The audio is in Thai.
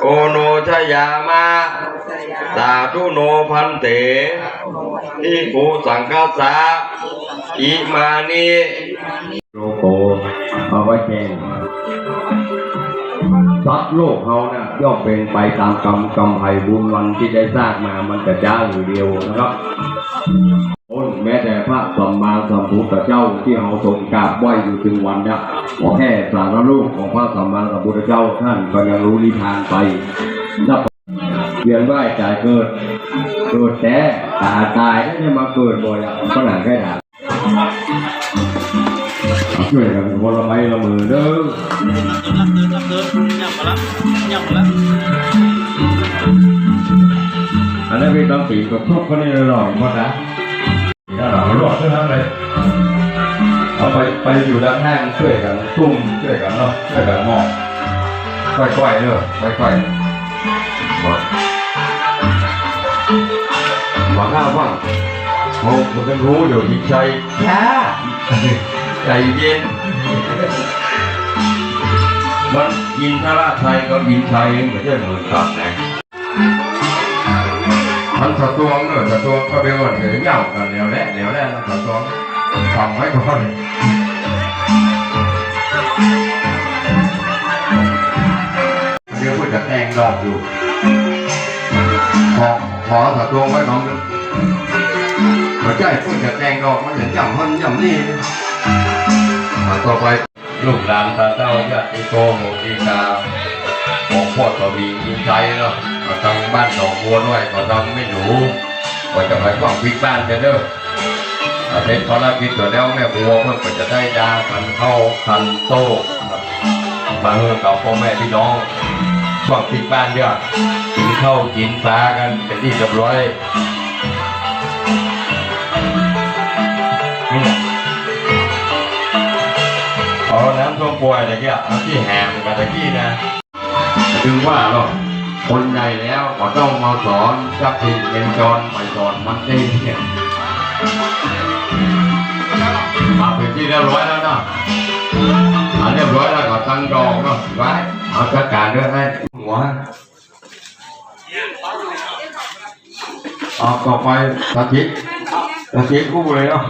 โอโนชยามะสาธุโนพันเตทิภูสังกัสสะอิมานิโลโกเอาไว้แจ้งสัตว์โลกเขานะ่ะย่อมเป็นไปตามกรรมกรรมภัยบุญวันที่ได้สร้างมามันจะจ้าอยู่เดียวนะครับ สัมมาสัมพุทธเจ้าที่เราทรงกราบไหว้อยู่ถึงวันเนี้ยขอแค่สารรูปของพระสัมมาสัมพุทธเจ้าท่านก็ยังรู้นิทานไปนับเวียนว่ายจ่ายเกิด เกิดแต่ตายตายแล้วจะมาเกิดบ่อยอะก็หนังแค่ไหนช่วยกันคนละไม้ละมือเด้อรับเดินรับเดินย่ำมาละย่ำมาละอันนั้เป็นต้องตีกับทุกคนนี่หรอกหมดนะ ถ้าเราหลอดทั้งนั้นเลยเอาไปไปอยู่ด้านข้างช่วยกันตุ้มช่วยกันเนาะช่วยกันมองค่อยๆเด้อค่อยๆหมดหวังข้าวบ้างโอ้มันก็รู้อยู่ที่ใจช้าใจเย็นมันอินทราชัยกับอินชัยไม่ใช่เหมือนกันนะ มันสะตวงเนอะสะตวงก็เป็นวันเดียวเหย่ากันแล้วแหละแล้วแหละสะตวงฟังไว้ก่อนเดี๋ยวพูดจะแต่งดอกอยู่ขอขอสะตวงไว้น้องนึงหัวใจพูดจะแต่งดอกมันจะย่ำมันย่ำนี่ต่อไป ลูกหลานตาเจ้าญาติโกโหติกาของพ่อก็มีอินใจเนาะก็ทางบ้านหนองบัวด้วยก็ทำไม่หนูก็จะไปฟังพิกบ้านกันเด้ออาเทศภารกิจตัวแล้วแม่บัวเพื่อก็จะได้ยาคันเข้าคันโต้ครับมาเฮือกับพ่อแม่พี่น้องฟังพิกบ้านเด้อกินข้าวกินปลากันเป็นที่เรียบร้อย น้ำท่วมป่วยตะกี้ที่แหมกับตะกี้นะถึงว่าเนาะคนใหญ่แล้วก็ต้องมาสอนจับผิดเป็นจรไปสอนมันเองเนี่ยมาเป็นที่เรียบร้อยแล้วเนาะอันเรียบร้อยแล้วก็ตั้งดอกเนาะไว้เอาจัดการด้วยให้หัวเอาต่อไปตะกี้ตะกี้คู่เลยเนาะ